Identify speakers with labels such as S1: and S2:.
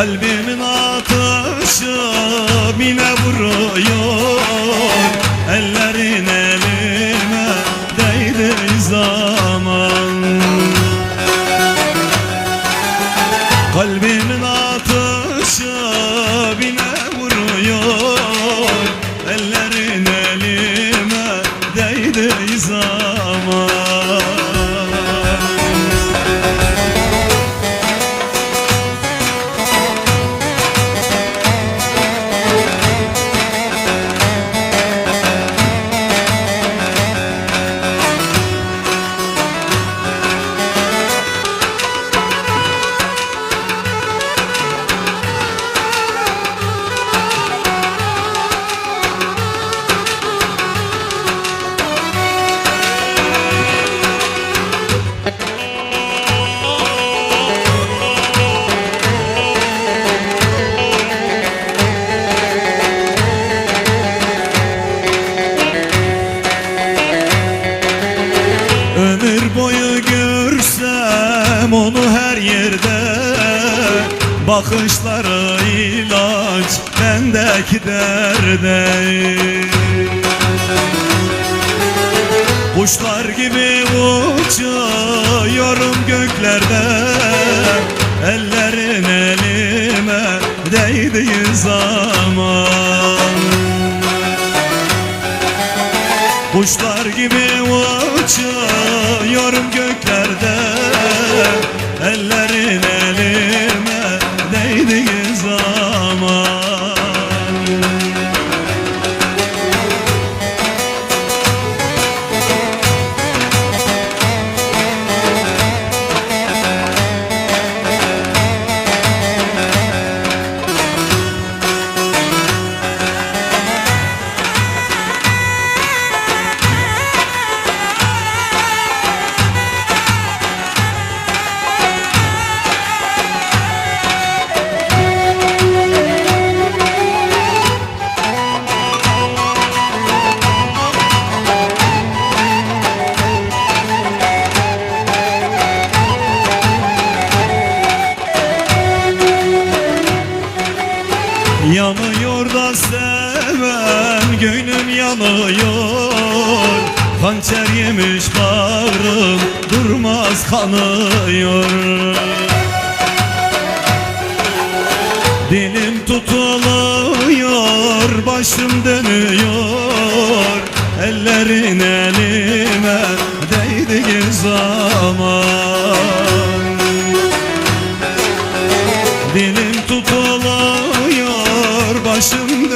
S1: Kalbimin atışı mine vuruyor Ellerin boyu görsem onu her yerde Bakışları ilaç bendeki derde Kuşlar gibi uçuyorum göklerde Ellerin elime değdiği zaman Kuşlar gibi uçuyorum göklerde. Ellerin elime Yanıyor da seven gönlüm yanıyor. Hançer yemiş bağrım durmaz kanıyor. Dilim tutuluyor başım dönüyor. Ellerin elime değdiği zaman başım.